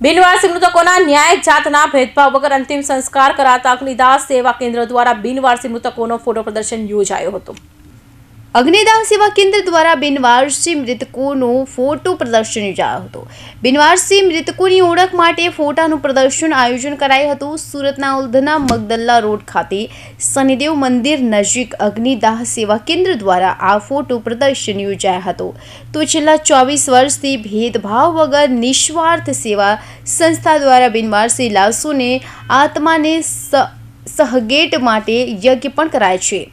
બિનવારસી મૃતકોના ન્યાય જાતના ભેદભાવ વગર અંતિમ સંસ્કાર કરાતા અગ્નિદાસ સેવા કેન્દ્ર દ્વારા બિનવારસી મૃતકોનો ફોટો પ્રદર્શન યોજાયો હતો. અગ્નિદાહ સેવા કેન્દ્ર દ્વારા બિનવારસી મૃતકોનું ફોટો પ્રદર્શન યોજાયો હતો. બિનવારસી મૃતકોની ઓળખ માટે ફોટાનું પ્રદર્શન આયોજન કરાયું હતું. સુરતના ઉધના મગદલ્લા રોડ ખાતે શનિદેવ મંદિર નજીક અગ્નિદાહ સેવા કેન્દ્ર દ્વારા આ ફોટો પ્રદર્શન યોજાયો હતો. તો છેલ્લા ચોવીસ વર્ષથી ભેદભાવ વગર નિસ્વાર્થ સેવા સંસ્થા દ્વારા બિનવારસી લાશોને આત્માને સહગેટ માટે યજ્ઞ પણ કરાય છે.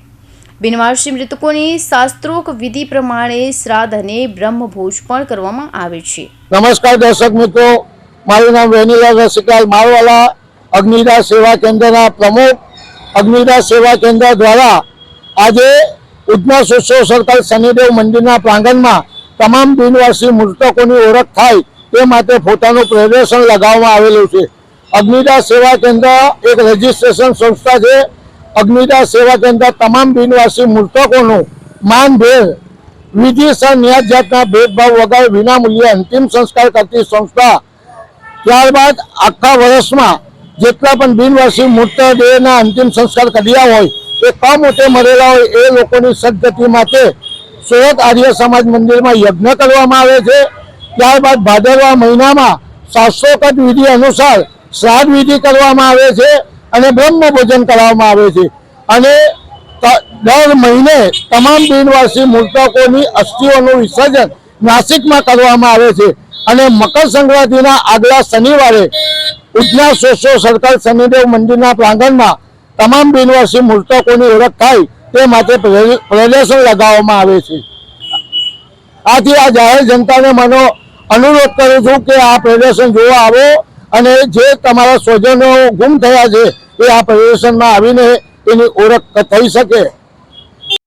બિનવારસી મૃતકોની શાસ્ત્રોક વિધિ પ્રમાણે શ્રાદ્ધ અને બ્રહ્મભોજ પણ કરવામાં આવે છે. નમસ્કાર દર્શક મિત્રો, મારું નામ વેનીલાલ રસિકલાલ મારવાલા અગ્નિદાસ સેવા કેન્દ્રના પ્રમુખ. અગ્નિદાસ સેવા કેન્દ્ર દ્વારા આજે ઉધના સુસો સર્કલ શનિદેવ મંદિરના પ્રાંગણમાં તમામ બિનવાસી મૃતકોની ઓળખ થાય તે માટે પોતાનું પ્રદર્શન લગાવવામાં આવેલું છે. અગ્નિદાસ સેવા કેન્દ્ર એક રજિસ્ટ્રેશન સંસ્થા છે. અગ્નિદાસ સેવા કેન્દ્ર તમામ બિનવાસી મૃતકોનું માનભેર વિધિસર ન્યાય જાતના ભેદભાવ વગર વિનામૂલ્યે અંતિમ સંસ્કાર કરતી સંસ્થા. ત્યારબાદ આખા વર્ષમાં જેટલા પણ બિનવાસી મૃતદેહના અંતિમ સંસ્કાર કર્યા હોય, એ કમોટે મરેલા હોય એ લોકોની સદગતિ માટે સુરત આર્ય સમાજ મંદિરમાં યજ્ઞ કરવામાં આવે છે. ત્યારબાદ ભાદરવા મહિનામાં શાસ્ત્રોકત વિધિ અનુસાર શ્રાદ્ધ વિધિ કરવામાં આવે છે. અને બ્રહ્મ ભોજન કરવામાં આવે છે. અને દર મહિને તમામ બિનવાસી મૃતકોની અસ્થિઓનું વિસર્જન નાસિકમાં કરવામાં આવે છે. અને મકર સંક્રાંતિના આગલા શનિવારે ઉજના સોસો સર્કલ શનિદેવ મંદિરના પ્રાંગણમાં તમામ બિનવાસી મૃતકોની ઓળખ થાય તે માટે પ્ર- પ્રદર્શન લગાવવામાં આવે છે. આથી આ જાહેર જનતાને મને અનુરોધ કરું છું કે આ પ્રદર્શન જોવા આવો. અને જે તમારા સ્વજનો ગુમ થયા છે, એ આ પ્રદર્શનમાં આવીને એની ઓળખ થઈ શકે.